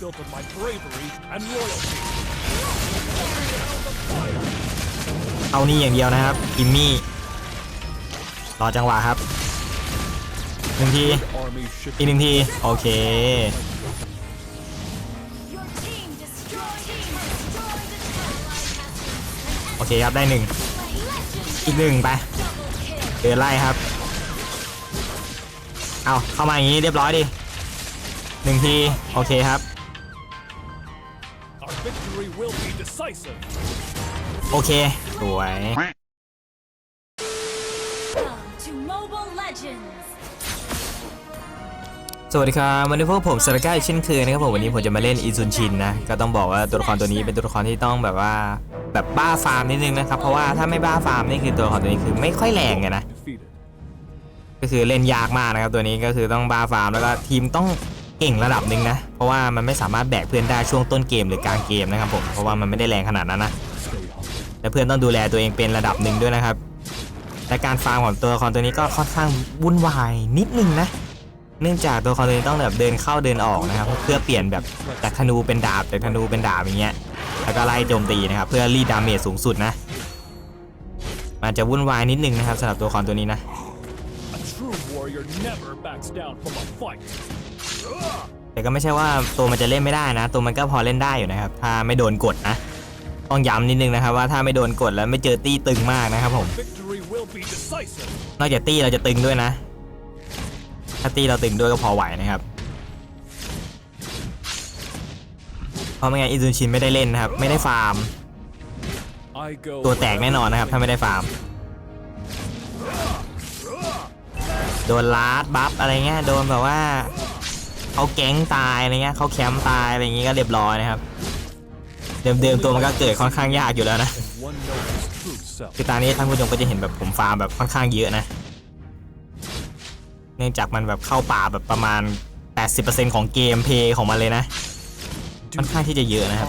built on my bravery and loyalty. เอานี่อย่างเดียวนะครับกิมมี่รอจังหวะครับหนึ่งที Army should อีกหนึ่งที โอเค Your team destroyed team destroyed the satellite โอเคครับได้หนึ่ง Legend อีกหนึ่งไป double kill. เดินไล่ครับ เอาเข้ามาอย่างนี้เรียบร้อยดิหนึ่งที โอเคครับ โอเค สวย Welcome to Mobile Legends. สวัสดีครับวันนี้พวกผมสารก้าอีกเช่นเคยนะครับผมวันนี้ผมจะมาเล่นอีซุนชินนะก็ต้องบอกว่าตัวละครตัวนี้เป็นตัวละครที่ต้องแบบว่าแบบบ้าฟาร์มนิดนึงนะครับเพราะว่าถ้าไม่บ้าฟาร์มนี่คือตัวละครตัวนี้คือไม่ค่อยแรงไงนะ Defeated. ก็คือเล่นยากมากนะครับตัวนี้ก็คือต้องบ้าฟาร์มแล้วก็ทีมต้อง เก่งระดับหนึ่งนะ เพราะว่ามันไม่สามารถแบกเพื่อนได้ช่วงต้นเกมหรือกลางเกมนะครับผมเพราะว่ามันไม่ได้แรงขนาดนั้นนะและเพื่อนต้องดูแลตัวเองเป็นระดับหนึ่งด้วยนะครับและการฟาร์มของตัวละครตัวนี้ก็ค่อนข้างวุ่นวายนิดนึงนะ เนื่องจากตัวละครตัวนี้ต้องแบบเดินเข้าเดินออกนะครับเพื่อเปลี่ยนแบบจากธนูเป็นดาบจากธนูเป็นดาบอย่างเงี้ยแล้วก็ไล่โจมตีนะครับเพื่อรีดดาเมจสูงสุดนะมันจะวุ่นวายนิดนึงนะครับสำหรับตัวละครตัวนี้นะ แต่ก็ไม่ใช่ว่าตัวมันจะเล่นไม่ได้นะ ตัวมันก็พอเล่นได้อยู่นะครับ ถ้าไม่โดนกดนะ ต้องย้ำนิดนึงนะครับว่าถ้าไม่โดนกดแล้วไม่เจอตี้ตึงมากนะครับผม Victory will be decisive. นอกจากตี้เราจะตึงด้วยนะ ถ้าตี้เราตึงด้วยก็พอไหวนะครับเพราะไม่งั้นอิซุนชินไม่ได้เล่นนะครับ ไม่ได้ฟาร์ม I go ตัวแตกแน่นอนนะครับ ถ้าไม่ได้ฟาร์ม โดนลาดบัฟอะไรเงี้ย โดนแบบว่า เขาแก๊งตายอะไรเงี้ยเขาแคมป์ตายอะไรอย่างงี้ก็เรียบร้อยนะครับ เดิมๆตัวมันก็เกิดค่อนข้างยากอยู่แล้วนะคือตอนนี้ท่านผู้ชมก็จะเห็นแบบผมฟาร์มแบบค่อนข้างเยอะนะ เนื่องจากมันแบบเข้าป่าแบบประมาณ 80%ของเกมเพลย์ของมันเลยนะค่อนข้างที่จะเยอะนะครับ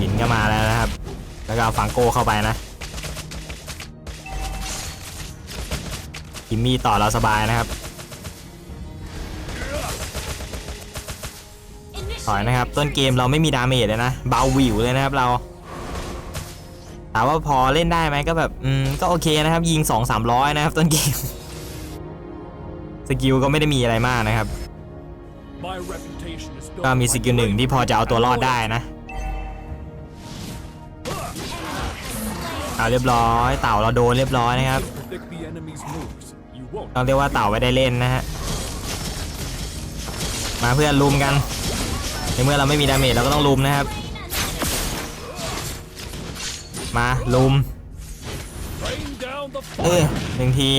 หินก็มาแล้วนะครับ แล้วก็เอาฟังโก้เข้าไปนะ กิมมี่ต่อเราสบายนะครับ ถอยนะครับ ต้นเกมเราไม่มีดาเมจเลยนะ เบาวิวเลยนะครับเรา ถามว่าพอเล่นได้ไหมก็แบบ อืม ก็โอเคนะครับ ยิง 2 3 0 0 นะครับ ต้นเกม สกิลก็ไม่ได้มีอะไรมากนะครับ ก็มีสกิลหนึ่งที่พอจะเอาตัวรอดได้นะเอาเรียบร้อย เต่าเราโดนเรียบร้อยนะครับ Predict the enemy's moves. You won't. ต้องเรียกว่าเต่าไม่ได้เล่นนะฮะ มาเพื่อนลุมกัน ในเมื่อเราไม่มีดาเมจเราก็ต้องลุมนะครับ มาลุม เออหนึ่งที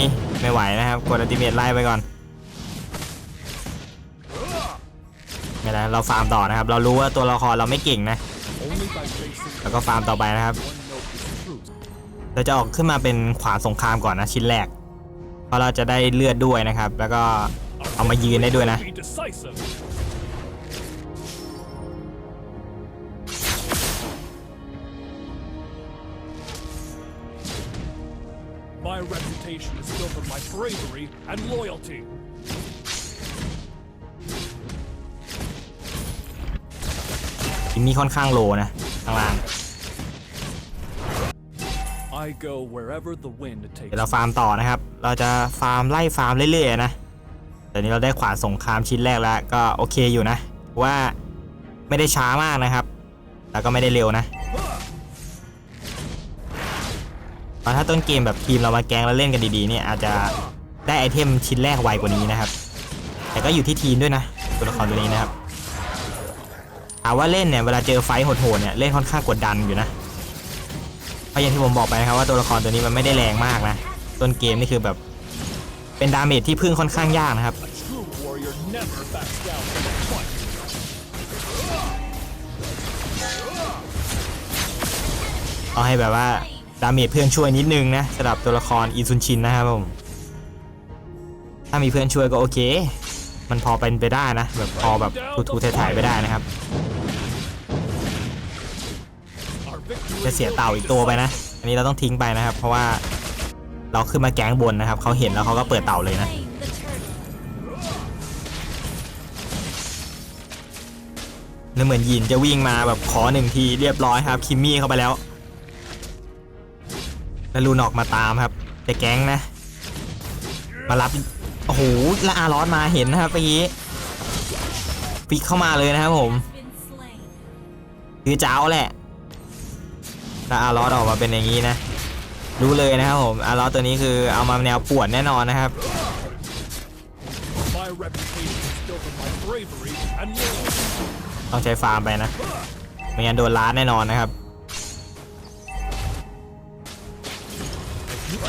ไม่ไหวนะครับ กดอัติเมทไล่ไปก่อนไม่เป็นไรเราฟาร์มต่อนะครับ เรารู้ว่าตัวละครเราไม่เก่งนะ แล้วก็ฟาร์มต่อไปนะครับ เราจะออกขึ้นมาเป็นขวานสงครามก่อนนะชิ้นแรก เพราะเราจะได้เลือดด้วยนะครับ แล้วก็เอามายืนได้ด้วยนะ Be decisive. My reputation is built on my bravery and loyalty. ทีนี้ค่อนข้างโลนะข้างล่าง I go wherever the wind เดี๋ยวเราฟาร์มต่อนะครับ เราจะฟาร์มไล่ฟาร์มเรื่อยๆนะแต่นี้เราได้ขวานสงครามชิ้นแรกแล้ว ก็โอเคอยู่นะ ว่าไม่ได้ช้ามากนะครับ แล้วก็ไม่ได้เร็วนะเพราะถ้าต้นเกมแบบทีมเรามาแกงแล้วเล่นกันดีๆเนี่ยอาจจะได้ไอเทมชิ้นแรกไวกว่านี้นะครับ แต่ก็อยู่ที่ทีมด้วยนะตัวละครตัวนี้นะครับถามว่าเล่นเนี่ยเวลาเจอไฟโหดๆเนี่ยเล่นค่อนข้างกดดันอยู่นะ เพราะอย่างที่ผมบอกไปนะครับว่าตัวละครตัวนี้มันไม่ได้แรงมากนะต้นเกมนี่คือแบบ เป็นดาเมจที่พึ่งค่อนข้างยากนะครับเอาให้แบบว่าดาเมจเพื่อนช่วยนิดนึงนะสำหรับตัวละครอิซุนชินนะครับผมถ้ามีเพื่อนช่วยก็โอเค มันพอเป็นไปได้นะแบบพอแบบทูๆถ่ายๆไปได้นะครับ จะเสียเต่าอีกตัวไปนะ อันนี้เราต้องทิ้งไปนะครับ เพราะว่าเราขึ้นมาแก๊งบนนะครับ เขาเห็นแล้วเขาก็เปิดเต่าเลยนะ แล้วเหมือนยินจะวิ่งมาแบบขอหนึ่งทีเรียบร้อยครับ คิมมี่เข้าไปแล้ว แล้วลูนออกมาตามครับ จะแก๊งนะ มารับ โอ้โห และอารอนมาเห็นนะครับเมื่อกี้ปิกเข้ามาเลยนะครับผม คือเจ้าแหละ ถ้าอารอสออกมาเป็นอย่างนี้นะ รู้เลยนะครับผมอารอสตัวนี้คือเอามาแนวป่วนแน่นอนนะครับ My reputation is built on my bravery and loyalty. ต้องใช้ฟาร์มไปนะไม่งั้นโดนล้านแน่นอนนะครับ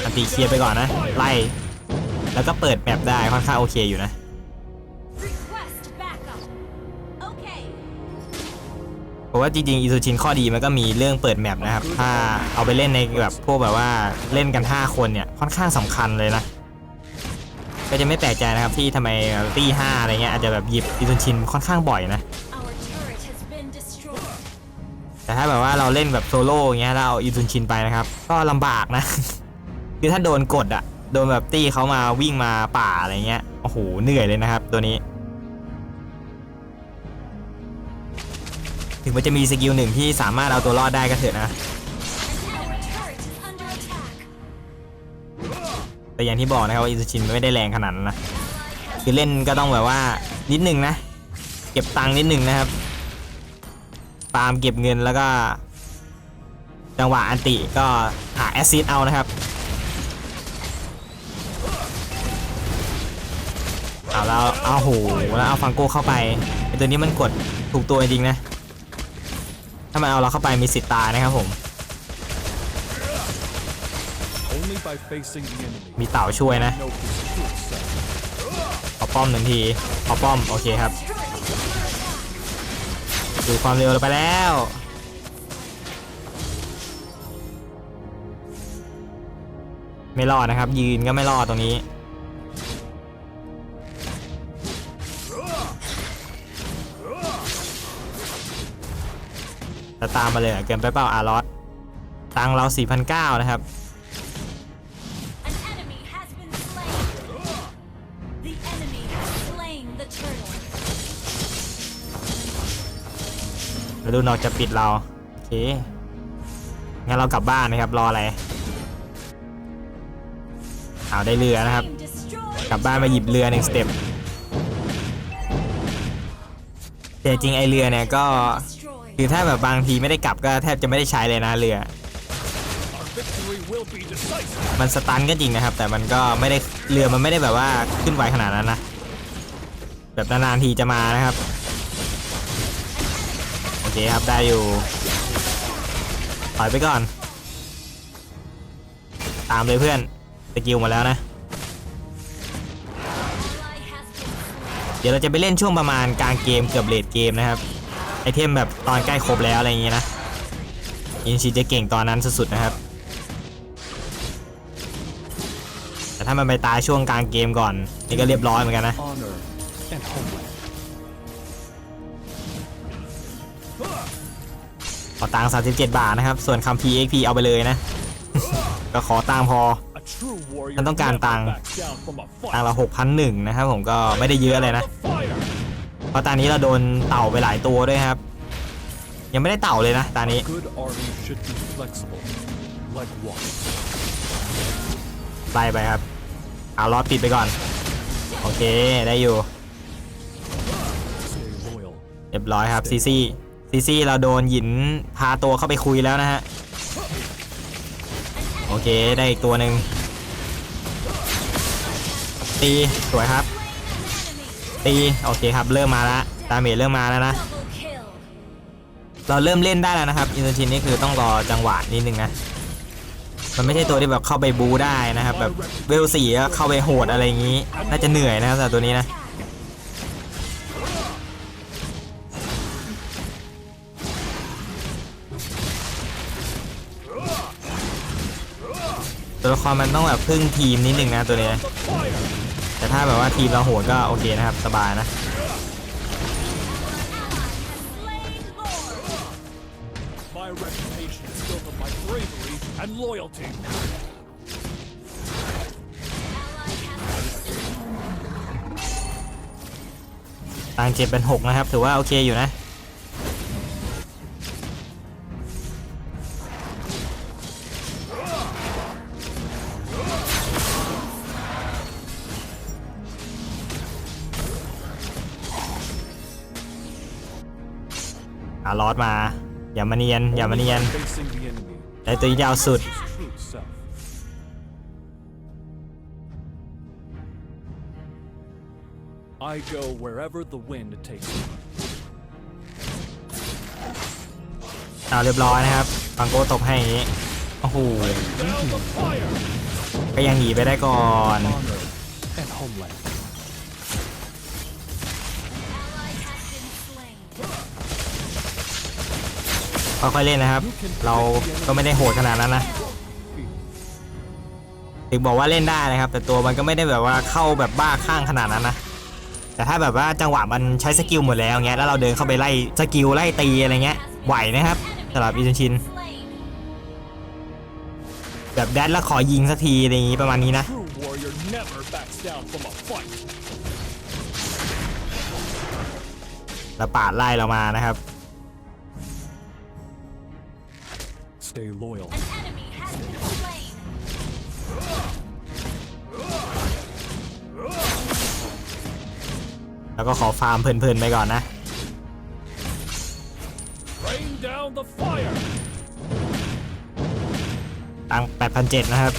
อันตีเคลียร์ไปก่อนนะ ไล่ แล้วก็เปิดแมปได้ค่อนข้างโอเคอยู่นะ เพราะว่าจริงๆอีซูชินข้อดีมันก็มีเรื่องเปิดแมปนะครับ ถ้าเอาไปเล่นในแบบพวกแบบว่าเล่นกัน 5 คนเนี่ยค่อนข้างสำคัญเลยนะก็จะไม่แปลกใจนะครับที่ทำไมตี้ห้าอะไรเงี้ยอาจจะแบบหยิบอีซูชินค่อนข้างบ่อยนะ Our turret has been destroyed. แต่ถ้าแบบว่าเราเล่นแบบโซโล่อย่างเงี้ยแล้วเอาอีซูชินไปนะครับ ก็ลำบากนะ คือถ้าโดนกดอะโดนแบบตี้เขามาวิ่งมาป่าอะไรเงี้ยโอ้โหเหนื่อยเลยนะครับ ตัวนี้ ถึงมันจะมีสกิลหนึ่งที่สามารถเอาตัวรอดได้ก็เถอะนะ แต่อย่างที่บอกนะครับว่าอิซูชินไม่ได้แรงขนาดนั้นนะ คือเล่นก็ต้องแบบว่านิดนึงนะ เก็บตังค์นิดนึงนะครับฟาร์มเก็บเงินแล้วก็ จังหวะอันติก็หาแอสซิดเอานะครับเอาแล้วเอาโหแล้วเอาฟังโก้เข้าไปไอตัวนี้มันกดถูกตัวจริงนะ ถ้ามันเอาเราเข้าไปมีสิทธิ์ตายนะครับผม Only by facing the enemy. มีเต่าช่วยนะ Know his true self. ขอป้อมหนึ่งทีขอป้อม โอเคครับ turret is under attack. ดูความเร็วเราไปแล้วไม่รอดนะครับ ยืนก็ไม่รอดตรงนี้ จะตามมาเลยเหรอเกินไปเปล่าอารอสตังค์เรา 4,900 นะครับ An enemy has been slain. The enemy has slain the turtle. แล้วดูนอกจะปิดเรา โอเค งั้นเรากลับบ้านนะครับ รออะไรเอาได้เรือนะครับ Team destroyed. กลับบ้านมาหยิบเรือหนึ่งสเต็ปแต่จริงไอเรือเนี่ยก็ Destroyed. คือถ้าแบบบางทีไม่ได้กลับก็แทบจะไม่ได้ใช้เลยนะเรือ มันสตันก็จริงนะครับ แต่มันก็ไม่ได้เรือมันไม่ได้แบบว่าขึ้นไวขนาดนั้นนะ แบบนานๆทีจะมานะครับ โอเคครับได้อยู่ถอยไปก่อน ตามเลยเพื่อนสกิลมาแล้วนะ เดี๋ยวเราจะไปเล่นช่วงประมาณกลางเกมเกือบเลดเกมนะครับ ไอเทมแบบตอนใกล้ครบแล้วอะไรอย่างงี้นะอินชิจะเก่งตอนนั้นสุดๆนะครับ แต่ถ้ามันไปตายช่วงกลางเกมก่อนนี่ก็เรียบร้อยเหมือนกันนะ Honor and homeland. ขอตังค์37 บาทนะครับ ส่วนคำ PXP เอาไปเลยนะ ก็ขอตังค์พอมันต้องการ never ตังค์ backs down from a fight. ตังค์ละ6,001นะครับผมก็ไม่ได้เยอะเลยนะ เพราะตอนนี้เราโดนเต่าไปหลายตัวด้วยครับ ยังไม่ได้เต่าเลยนะตอนนี้ Good army should be flexible, like water. ไล่ไปครับเอาล้อปิดไปก่อน โอเคได้อยู่ Stay loyal. เรียบร้อยครับซีซีซีซีเราโดนหยินพาตัวเข้าไปคุยแล้วนะฮะโอเคได้อีกตัวหนึ่งตีสวยครับ Enemy ตีโอเคครับเริ่มมาแล้วดาเมจเริ่มมาแล้วนะ เราเริ่มเล่นได้แล้วนะครับอินเตอร์ชินนี่คือต้องรอจังหวะนิดนึงนะมันไม่ใช่ตัวที่แบบเข้าไปบูได้นะครับแบบเวลสี่ก็เข้าไปโหดอะไรอย่างนี้ น่าจะเหนื่อยนะครับสำหรับตัวนี้นะตัวละครมันต้องแบบพึ่งทีมนิดนึงนะตัวนี้ แต่ถ้าแบบว่าทีมเราโหดก็โอเคนะครับ สบายนะ Ally has slain Lord. My reputation is built on my bravery and loyalty. Ally has ตังเจ็ดเป็นหกนะครับ ถือว่าโอเคอยู่นะ ลอสมา อย่ามาเนียน อย่ามาเนียน Only by facing the enemy ได้ตัวยาวสุด his true self. I go wherever the wind takes me. เอาเรียบร้อยนะครับฟังโก้ตบให้อย่างนี้ โอ้โห Down the fire! ก็ยังหนีไปได้ก่อน ค่อยๆเล่นนะครับ เราก็ไม่ได้โหดขนาดนั้นนะถึงบอกว่าเล่นได้นะครับ แต่ตัวมันก็ไม่ได้แบบว่าเข้าแบบบ้าข้างขนาดนั้นนะแต่ถ้าแบบว่าจังหวะมันใช้สกิลหมดแล้วเงี้ยแล้วเราเดินเข้าไปไล่สกิลไล่ตีอะไรเงี้ยไหวนะครับสำหรับอินชิน แบบแดดแล้วขอยิงสักทีอะไรอย่างงี้ประมาณนี้นะแล้วปาดไล่เรามานะครับ Stay loyal. An enemy has been slain. แล้วก็ขอฟาร์มเพลินๆไปก่อนนะ Rain down the fire! ตัง8,700 นะครับ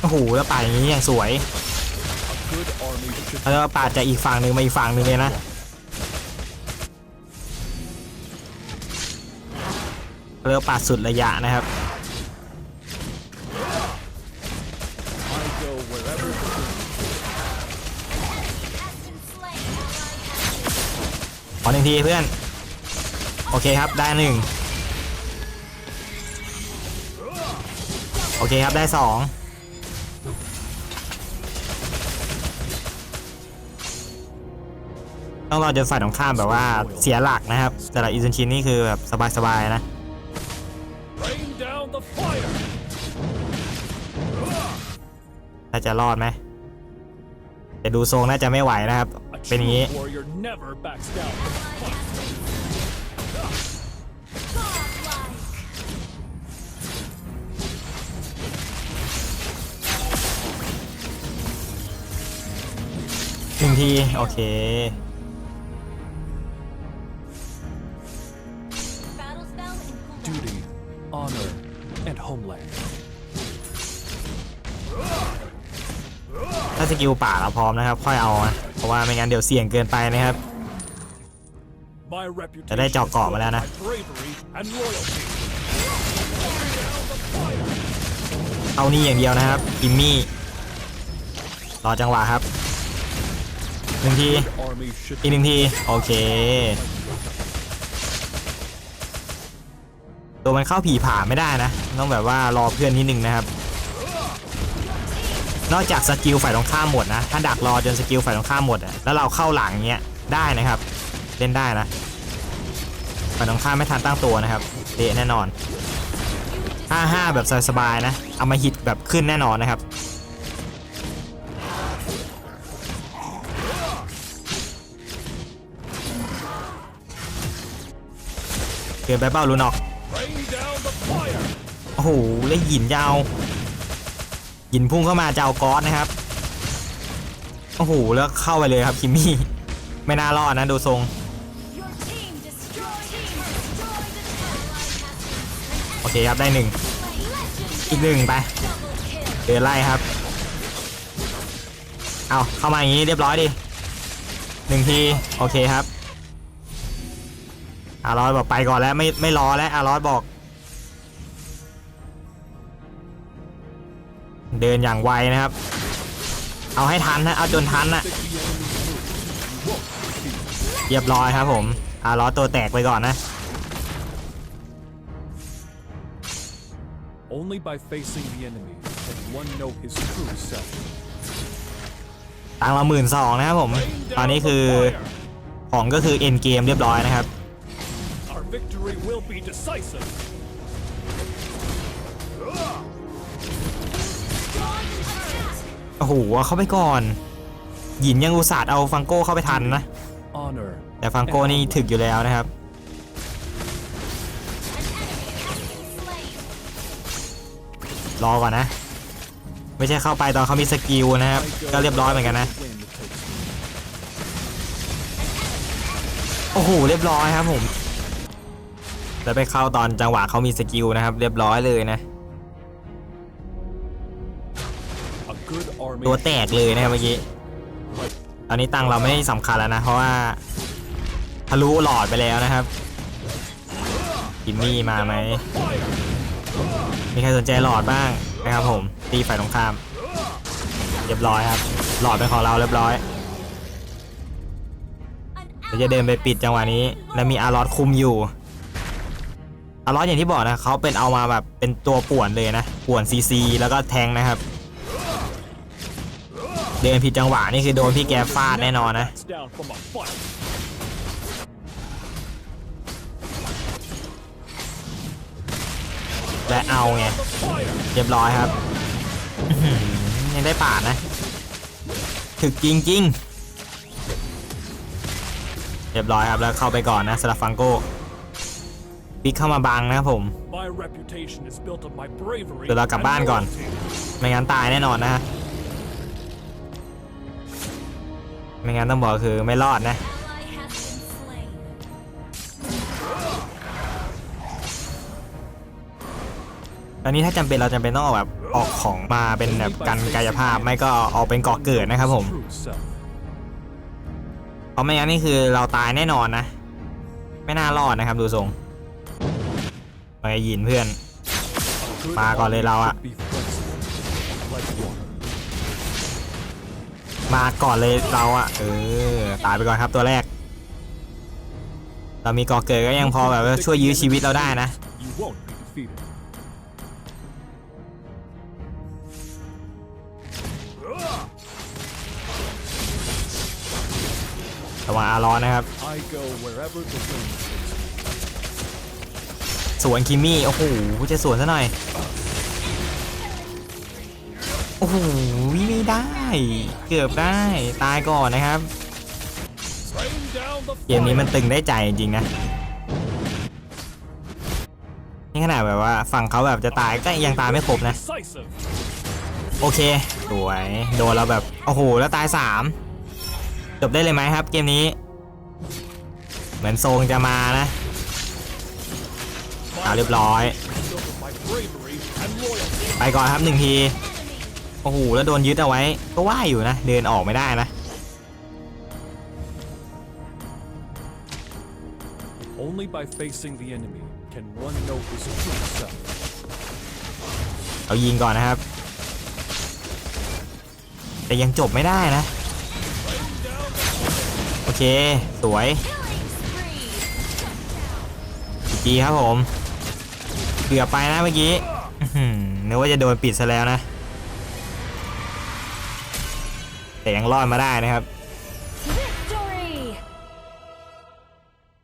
โอ้โห แล้วปาดอย่างนี้อย่างสวย A good army should แล้วก็ปาดจากอีกฝั่งหนึ่งมาอีกฝั่งหนึ่งเลยนะ เรียกว่าปาดสุดระยะนะครับขอหนึ่งทีเพื่อน โอเคครับได้หนึ่งโอเคครับได้สองต้องรอจนฝ่ายตรงข้ามแบบว่าเสียหลักนะครับ แต่ละอิซุนชินนี่คือแบบสบายๆนะ ถ้าจะรอดไหมแต่ดูทรงน่าจะไม่ไหวนะครับ A เป็นอย่างนี้ true warrior never backs down from a fight. godlike. หนึ่งที โอเค สกิลป่าเราพร้อมนะครับค่อยเอานะเพราะว่าไม่งั้นเดี๋ยวเสี่ยงเกินไปนะครับ My reputation จะได้ is เจาะเกาะมาแล้ว built นะ by bravery and loyalty. Rain down the fire! เอานี่อย่างเดียวนะครับกิมมี่รอจังหวะครับหนึ่งที Army should อีกหนึ่งทีโอเคตัวมันเข้าผีผ่าไม่ได้นะ ต้องแบบว่ารอเพื่อนนิดนึงนะครับ นอกจากสกิลฝ่ายตรงข้ามหมดนะ ถ้าดักรอจนสกิลฝ่ายตรงข้ามหมดอะแล้วเราเข้าหลังเงี้ยได้นะครับ เล่นได้นะฝ่ายตรงข้ามไม่ทันตั้งตัวนะครับเดะแน่นอน 5-5 แบบสบายๆนะ เอามาฮิตแบบขึ้นแน่นอนนะครับเกินไปเป้าลูนออกโอ้โห แล้วหยินยาว หยินพุ่งเข้ามาจะเอาก๊อตนะครับโอ้โหแล้วเข้าไปเลยครับคิมมี่ไม่น่ารอดนะดูทรงโอเคครับได้หนึ่งอีกหนึ่งไปเดินไล่ครับเอาเข้ามาอย่างนี้เรียบร้อยดิหนึ่งทีโอเคครับอารอสบอกไปก่อนแล้วไม่ไม่รอแล้วอารอสบอก เดินอย่างไวนะครับ เอาให้ทันนะเอาจนทันนะ Stick the enemy's moves. You won't succeed. เรียบร้อยครับผมอารอสตัวแตกไปก่อนนะ Only by facing the enemy can one know his true self. ตังค์ละหมื่นสองนะครับผม Rain ตอน down นี้ the คือ fire! ของก็คือเอ็นเกมเรียบร้อยนะครับ Our victory will be decisive. โอ้โหเข้าไปก่อน หยินยังอุตส่าห์เอาฟังโก้เข้าไปทันนะ แต่ฟังโก้นี่ถึกอยู่แล้วนะครับ รอก่อนนะ ไม่ใช่เข้าไปตอนเขามีสกิลนะครับ ก็เรียบร้อยเหมือนกันนะ โอ้โหเรียบร้อยครับผมแล้วไปเข้าตอนจังหวะเขามีสกิลนะครับ เรียบร้อยเลยนะ ตัวแตกเลยนะครับเมื่อกี้ตอนนี้ตังเราไม่สำคัญแล้วนะ เพราะว่าทะลุหลอดไปแล้วนะครับกิมมี่มาไหมมีใครสนใจหลอดบ้างนะครับผม ตีฝ่ายตรงข้าม เรียบร้อยครับ หลอดเป็นของเราเรียบร้อยเราจะเดินไปปิดจังหวะนี้ แล้วมีอารอสคุมอยู่อารอสอย่างที่บอกนะเขาเป็นเอามาแบบเป็นตัวป่วนเลยนะป่วนซีซีแล้วก็แทงนะครับ เดินผิดจังหวะนี่คือโดนพี่แกฟาดแน่นอนนะ Backs down from a fight. และเอาไง The fire. เรียบร้อยครับอื้อหือยังได้ปาดนะ ถึกจริงๆ เรียบร้อยครับแล้วเข้าไปก่อนนะสลับฟังโก้ปิกเข้ามาบังนะครับผม My reputation is built on my bravery. เดี๋ยวเรากลับ and บ้านก่อน loyalty. ไม่งั้นตายแน่นอนนะฮะ ไม่งั้นต้องบอกคือไม่รอดนะตอนนี้ถ้าจำเป็นเราจำเป็นต้องเอาแบบออกของมาเป็นแบบกันกายภาพไม่ก็เอาเป็นก่อเกิดนะครับผมเพราะไม่งั้นนี่คือเราตายแน่นอนนะ ไม่น่ารอดนะครับดูทรงมายินเพื่อนมาก่อนเลยเราอะ มาก่อนเลยเราอะเออตายไปก่อนครับตัวแรก เรามีก่อเกิดก็ยังพอแบบว่าช่วยยื้อชีวิตเราได้นะระวังอาร้อนนะครับสวนคิมมี่โอ้โหจะสวนซะหน่อย อ้โหไม่ได้ เกือบได้ตายก่อนนะครับ เกมนี้มันตึงได้ใจจริงนะ นี่ขนาดแบบว่าฝั่งเขาแบบจะตายก็ยังตายไม่ครบนะ โอเค สวย โดนเราแบบ โอ้โห แล้วตาย3จบได้เลยไหมครับ เกมนี้ เหมือนโซงจะมานะเอาเรียบร้อย ไปก่อนครับหนึ่งที โอ้โหแล้วโดนยึดเอาไว้ ก็ว่าอยู่นะ เดินออกไม่ได้นะ Only by facing the enemy can one know his true self. เอายิงก่อนนะครับ แต่ยังจบไม่ได้นะ โอเค สวย Killing spree. จีครับผม เกือบไปนะเมื่อกี้อื้อหือนึกว่าจะโดนปิดซะแล้วนะ แต่ยังรอดมาได้นะครับ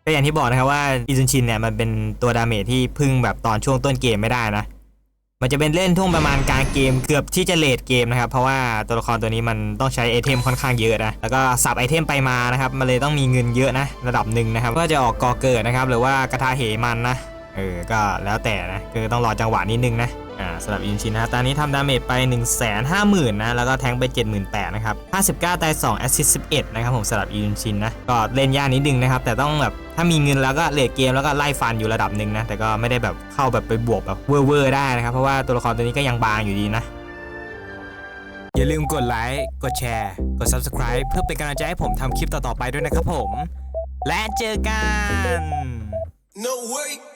ก็อย่างที่บอกนะครับว่าอิซุนชินเนี่ยมันเป็นตัวดาเมจที่พึ่งแบบตอนช่วงต้นเกมไม่ได้นะ มันจะเป็นเล่นช่วงประมาณกลางเกมเกือบที่จะเลดเกมนะครับ เพราะว่าตัวละครตัวนี้มันต้องใช้ไอเทมค่อนข้างเยอะนะ แล้วก็สับไอเทมไปมานะครับ มันเลยต้องมีเงินเยอะนะ ระดับหนึ่งนะครับ ก็จะออกกอเกิดนะครับ หรือว่ากระทาเหมันนะ เออ ก็แล้วแต่นะ คือต้องรอจังหวะนิดนึงนะ อ่าสำหรับอินชินนะตอนนี้ทำดาเมจไป1 5 0 0 0 0นะ แล้วก็แทงไป 78,000นะครับ59ตาย2แอสซิส11 นะครับผมสำหรับอินชินนะ ก็เล่นยากนิดนึงนะครับ แต่ต้องแบบถ้ามีเงินแล้วก็เลดเกมแล้วก็ไล่ฟันอยู่ระดับหนึ่งนะ แต่ก็ไม่ได้แบบเข้าแบบไปบวกแบบเวอร์ๆได้นะครับ เพราะว่าตัวละครตัวนี้ก็ยังบางอยู่ดีนะ อย่าลืมกดไลค์ กดแชร์ กด subscribe เพื่อเป็นกำลังใจให้ผมทำคลิปต่อๆไปด้วยนะครับผม และเจอกัน No way.